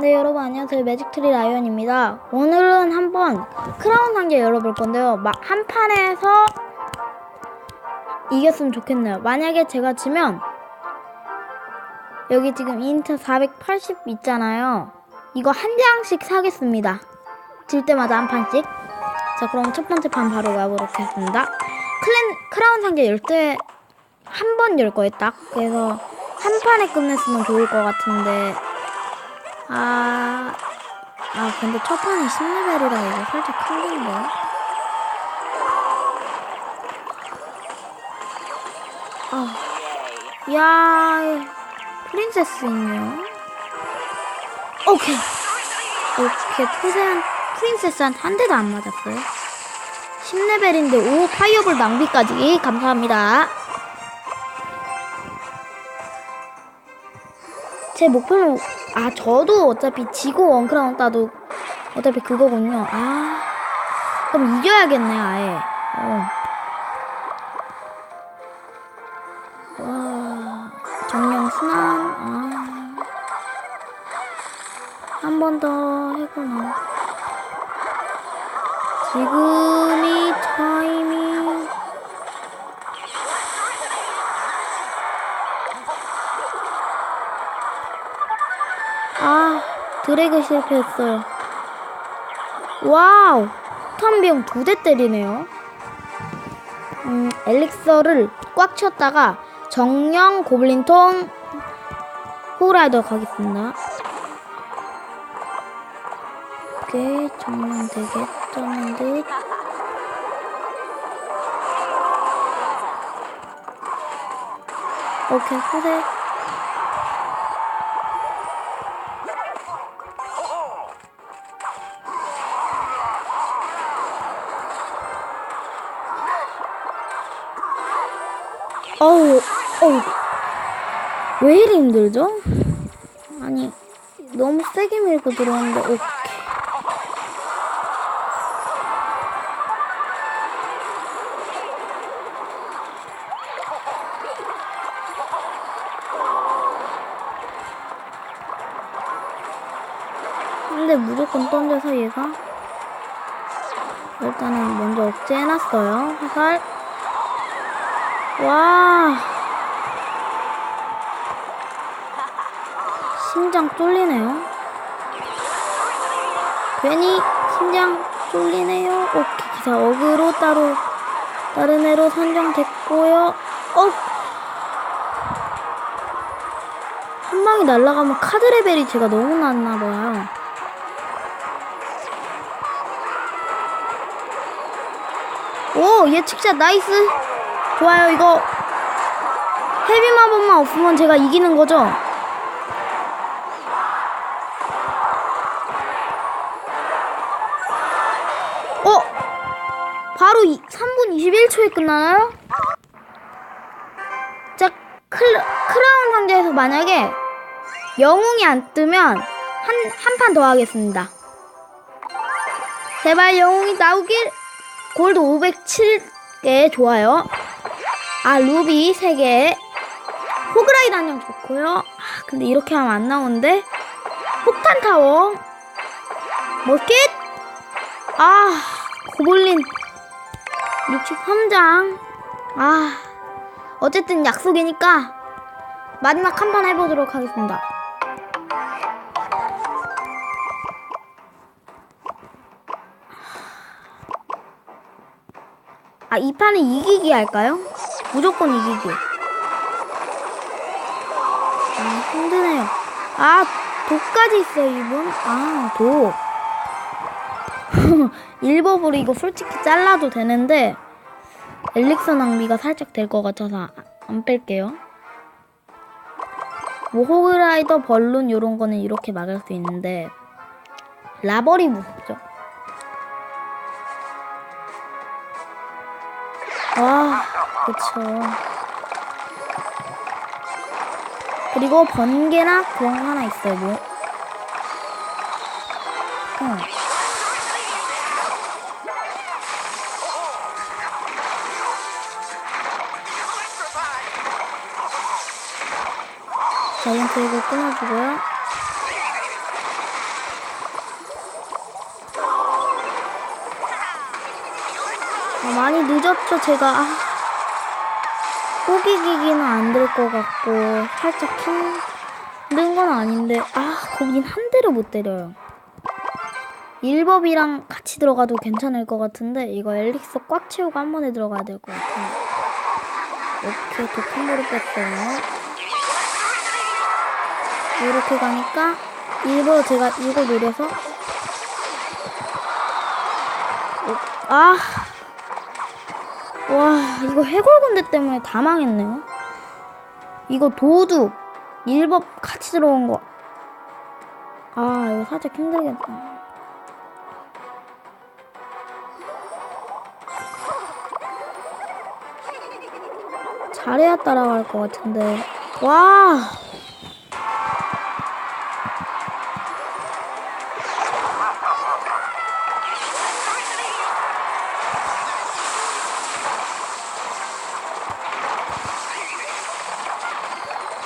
네 여러분 안녕하세요. 매직트리 라이언입니다. 오늘은 한번 크라운 상자 열어볼 건데요. 막 한 판에서 이겼으면 좋겠네요. 만약에 제가 지면 여기 지금 인트 480 있잖아요. 이거 한 장씩 사겠습니다. 질 때마다 한 판씩. 자 그럼 첫 번째 판 바로 가보도록 하겠습니다. 클랜 크라운 상자 열 때 한 번 열 거예요 딱. 그래서 한 판에 끝냈으면 좋을 것 같은데 아, 아 근데 첫 판이 10레벨이라 이거 살짝 큰건데. 아, 야, 프린세스 있네요. 오케이. 오케이, 프세 프린세스한테 한 대도 안 맞았어요. 10레벨인데, 오, 파이어볼 낭비까지. 감사합니다. 제 목표는 아 저도 어차피 지고 원크라운 따도 어차피 그거군요. 아 그럼 이겨야겠네 아예. 어. 와 정령 순환 아 한 번 더 해보나. 지금이 타이밍. 드래그 실패했어요. 와우! 탐비용 두대 때리네요. 음, 엘릭서를 꽉 쳤다가 정령 고블린통 호라이더 가겠습니다. 오케이, 정령 되겠다는 듯. 오케이, 후세. 왜 이리 힘들죠? 아니, 너무 세게 밀고 들어오는데, 오케이. 근데 무조건 던져서 얘가 일단은 먼저 억제해놨어요. 화살. 와. 심장 쫄리네요. 괜히 심장 쫄리네요. 오케이, 기사 어그로 따로 다른 애로 선정됐고요. 어. 한 방이 날아가면 카드 레벨이 제가 너무 낮나 봐요. 오, 예측샷 나이스. 좋아요, 이거. 헤비 마법만 없으면 제가 이기는 거죠? 21초에 끝나나요? 자, 클, 크라운 상자에서 만약에 영웅이 안 뜨면 한, 한 판 더 하겠습니다. 제발 영웅이 나오길. 골드 507개 좋아요. 아 루비 3개. 호그라이드 한장 좋고요. 아, 근데 이렇게 하면 안 나오는데. 폭탄 타워. 머킷. 아 고블린 63장. 아 어쨌든 약속이니까 마지막 한 판 해보도록 하겠습니다. 아, 이 판은 이기기 할까요? 무조건 이기기. 아, 힘드네요. 아, 독까지 있어요, 이분. 아, 독. 일법으로 이거 솔직히 잘라도 되는데, 엘릭서 낭비가 살짝 될 것 같아서 안 뺄게요. 뭐, 호그라이더, 벌룬, 요런 거는 이렇게 막을 수 있는데, 라버리 무섭죠? 아, 그쵸. 그리고 번개나 그런 거 하나 있어요, 뭐. 그리고 끊어주고요. 어, 많이 늦었죠, 제가. 아, 꼬기기기는 안 될 것 같고, 살짝 힘든 건 아닌데, 아, 거긴 한 대를 못 때려요. 일법이랑 같이 들어가도 괜찮을 것 같은데, 이거 엘릭서 꽉 채우고 한 번에 들어가야 될 것 같아요. 이렇게 또큰 거를 뺐어요. 이렇게 가니까, 일부러 제가 이거 노려서, 오, 아, 와, 이거 해골군대 때문에 다 망했네요. 이거 도둑, 일법 같이 들어온 거. 아, 이거 살짝 힘들겠다. 잘해야 따라갈 것 같은데. 와!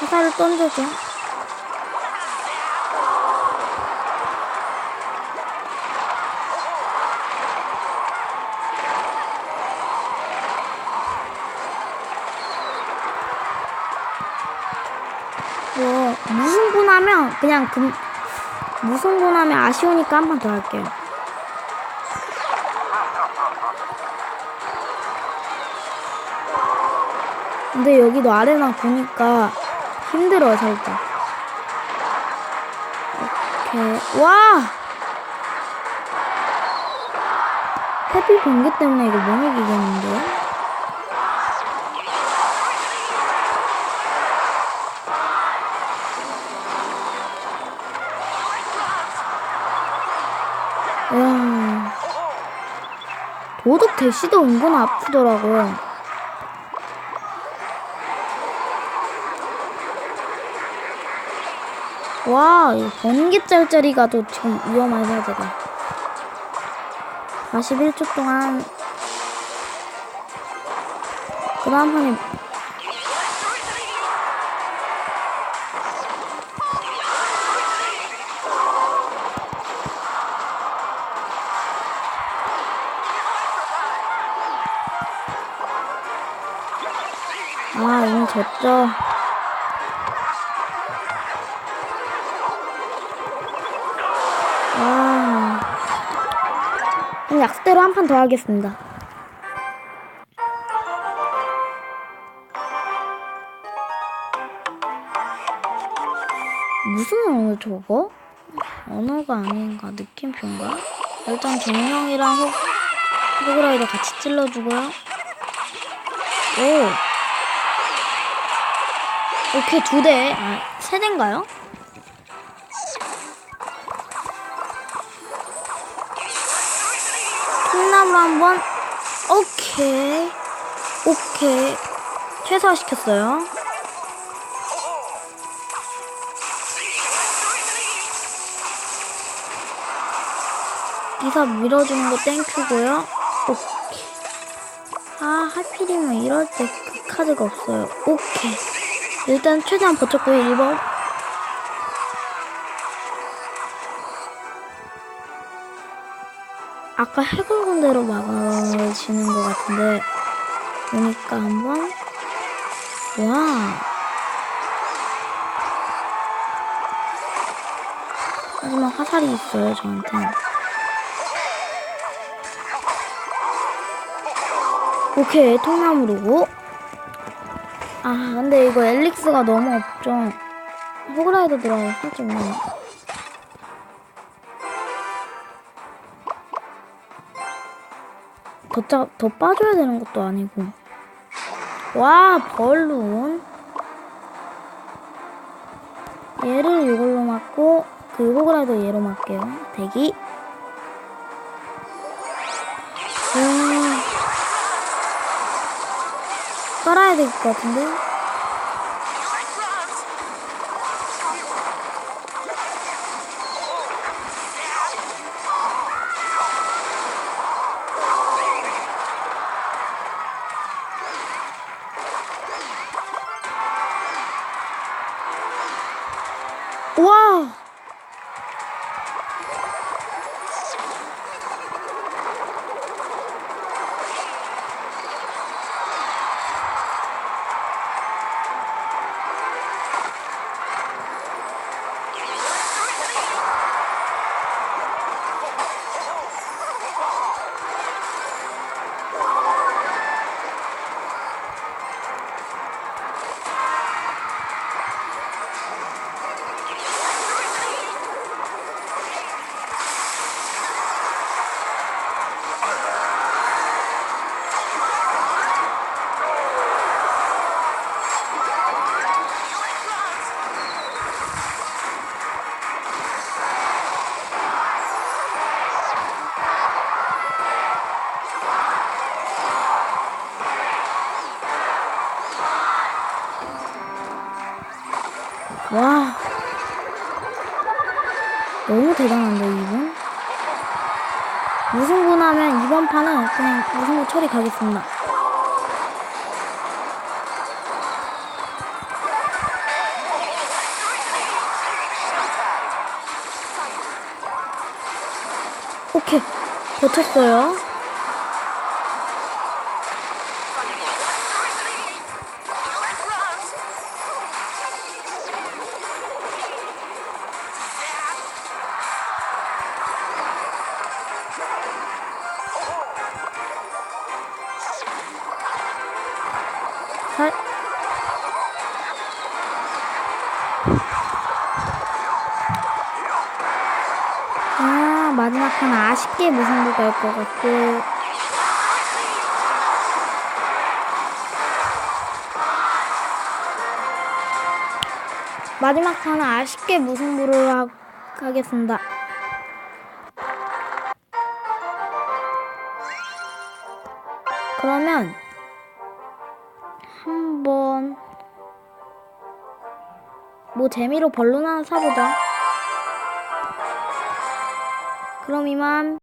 화살을 던져줘. 뭐 무승부나면 그냥 금 무승부나면 아쉬우니까 한 번 더 할게요. 근데 여기도 아래나 보니까 힘들어 살짝. 오케이 와 해피 번개 때문에 이거 못 이기겠는데? 야 도둑 대시도 은근 아프더라고요. 와, 이 번개 짤짤이가 또좀 위험하네, 제가. 41초 동안. 그 다음 판에. 아, 이미 졌죠. 와. 그럼 약속대로 한 판 더 하겠습니다. 무슨 언어 저거? 언어가 아닌가? 느낌표인가? 일단 정령이랑 호, 호그라이더 같이 찔러주고요. 오. 오케이, 두 대. 아, 세 대인가요? 통나무 한번. 오케이. 오케이. 최소화시켰어요. 이사 밀어주는 거 땡큐고요. 오케이. 아 하필이면 이럴 때 그 카드가 없어요. 오케이. 일단 최대한 버텼고요 1번 아까 해골 군대로 막아지는 것 같은데 보니까 한번 와. 하지만 화살이 있어요 저한테. 오케이 통나무로. 아 근데 이거 엘릭스가 너무 없죠. 호그라이더 들어가서 살짝 더, 짜, 더 빠져야 되는 것도 아니고. 와, 벌룬. 얘를 이걸로 맞고, 그 호그라이더 얘로 맞게요. 대기. 음. 깔아야 될 것 같은데? 와. 너무 대단한데, 이분? 무승부 나면 이번 판은 그냥 우승부 처리 가겠습니다. 오케이. 버텼어요. 살. 아, 마지막 판 아쉽게 무승부 갈 것 같고. 마지막 판은 아쉽게 무승부를 하, 하겠습니다. 그러면 뭐 재미로 벌룬 하나 사보자. 그럼 이만